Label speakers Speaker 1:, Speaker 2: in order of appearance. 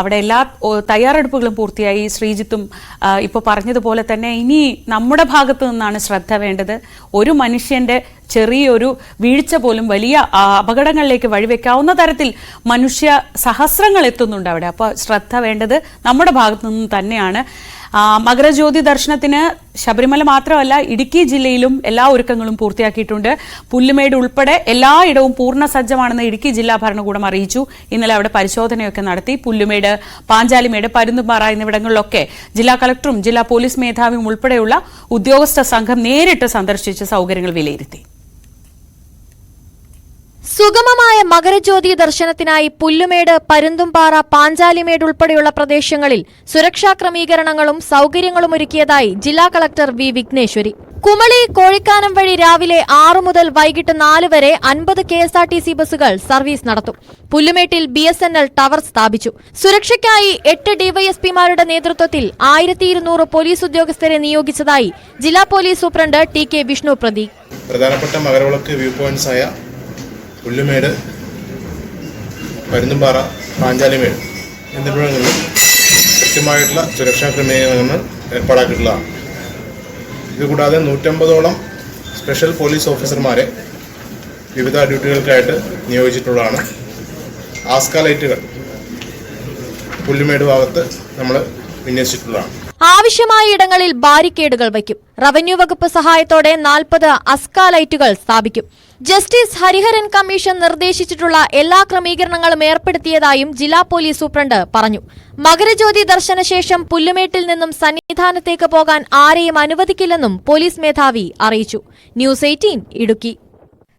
Speaker 1: അവിടെ എല്ലാ തയ്യാറെടുപ്പുകളും പൂർത്തിയായി. ശ്രീജിത്തും ഇപ്പോൾ പറഞ്ഞതുപോലെ തന്നെ ഇനി നമ്മുടെ ഭാഗത്തു നിന്നാണ് ശ്രദ്ധ വേണ്ടത്. ഒരു മനുഷ്യന്റെ ചെറിയൊരു വീഴ്ച പോലും വലിയ അപകടങ്ങളിലേക്ക് വഴിവെക്കാവുന്ന തരത്തിൽ മനുഷ്യ സഹസ്രങ്ങൾ എത്തുന്നുണ്ട് അവിടെ. അപ്പോൾ ശ്രദ്ധ വേണ്ടത് നമ്മുടെ ഭാഗത്തു നിന്ന് തന്നെയാണ്. മകരജ്യോതി ദർശനത്തിന് ശബരിമല മാത്രമല്ല ഇടുക്കി ജില്ലയിലും എല്ലാ ഒരുക്കങ്ങളും പൂർത്തിയാക്കിയിട്ടുണ്ട്. പുല്ലുമേട് ഉൾപ്പെടെ എല്ലായിടവും പൂർണ സജ്ജമാണെന്ന് ഇടുക്കി ജില്ലാ ഭരണകൂടം അറിയിച്ചു. ഇന്നലെ അവിടെ പരിശോധനയൊക്കെ നടത്തി. പുല്ലുമേട് പാഞ്ചാലിമേട് പരുന്തുംപാറ എന്നിവിടങ്ങളിലൊക്കെ ജില്ലാ കളക്ടറും ജില്ലാ പോലീസ് മേധാവിയും ഉൾപ്പെടെയുള്ള ഉദ്യോഗസ്ഥ സംഘം നേരിട്ട് സന്ദർശിച്ച് സൗകര്യങ്ങൾ വിലയിരുത്തി.
Speaker 2: സുഗമമായ മകരജ്യോതി ദർശനത്തിനായി പുല്ലുമേട് പരുന്തുംപാറ പാഞ്ചാലിമേട് ഉൾപ്പെടെയുള്ള പ്രദേശങ്ങളിൽ സുരക്ഷാ ക്രമീകരണങ്ങളും സൗകര്യങ്ങളും ഒരുക്കിയതായി ജില്ലാ കളക്ടർ വി. വിഘ്നേശ്വരി. കുമളി കോഴിക്കാനം വഴി രാവിലെ ആറു മുതൽ വൈകിട്ട് നാല് വരെ അൻപത് K S R T C ബസ്സുകൾ സർവീസ് നടത്തും. പുല്ലുമേട്ടിൽ B S N L tower സ്ഥാപിച്ചു. സുരക്ഷയ്ക്കായി എട്ട് ഡിവൈഎസ്പിമാരുടെ നേതൃത്വത്തിൽ ആയിരത്തി ഇരുന്നൂറ് പോലീസ് ഉദ്യോഗസ്ഥരെ നിയോഗിച്ചതായി ജില്ലാ police superintendent T K Vishnu Prateek
Speaker 3: പ്രധാനപ്പെട്ട മകരവിളക്ക് വ്യൂ പോയിന്റ്സ് ആയ പുല്ലുമേട് പരുന്തുംപാറ പാഞ്ചാലിമേട് എന്നിവിടങ്ങളിൽ കൃത്യമായിട്ടുള്ള സുരക്ഷാ ക്രമീകരണങ്ങൾ ഏർപ്പാടാക്കിയിട്ടുള്ളതാണ് ഇതുകൂടാതെ നൂറ്റമ്പതോളം സ്പെഷ്യൽ പോലീസ് ഓഫീസർമാരെ വിവിധ ഡ്യൂട്ടികൾക്കായിട്ട് നിയോഗിച്ചിട്ടുള്ളതാണ്. ആസ്കാലൈറ്റുകൾ പുല്ലുമേട് ഭാഗത്ത് നമ്മൾ വിന്യസിച്ചിട്ടുള്ളതാണ്.
Speaker 2: ആവശ്യമായ ഇടങ്ങളിൽ ബാരിക്കേഡുകൾ വയ്ക്കും. റവന്യൂ വകുപ്പ് സഹായത്തോടെ നാൽപ്പത് അസ്ക ലൈറ്റുകൾ സ്ഥാപിക്കും. ജസ്റ്റിസ് ഹരിഹരൻ കമ്മീഷൻ നിർദ്ദേശിച്ചിട്ടുള്ള എല്ലാ ക്രമീകരണങ്ങളും ഏർപ്പെടുത്തിയതായും ജില്ലാ പോലീസ് സൂപ്രണ്ട് പറഞ്ഞു. മകരജ്യോതി ദർശനശേഷം പുല്ലുമേട്ടിൽ നിന്നും സന്നിധാനത്തേക്ക് പോകാൻ ആരെയും അനുവദിക്കില്ലെന്നും പോലീസ് മേധാവി അറിയിച്ചു. News eighteen Idukki.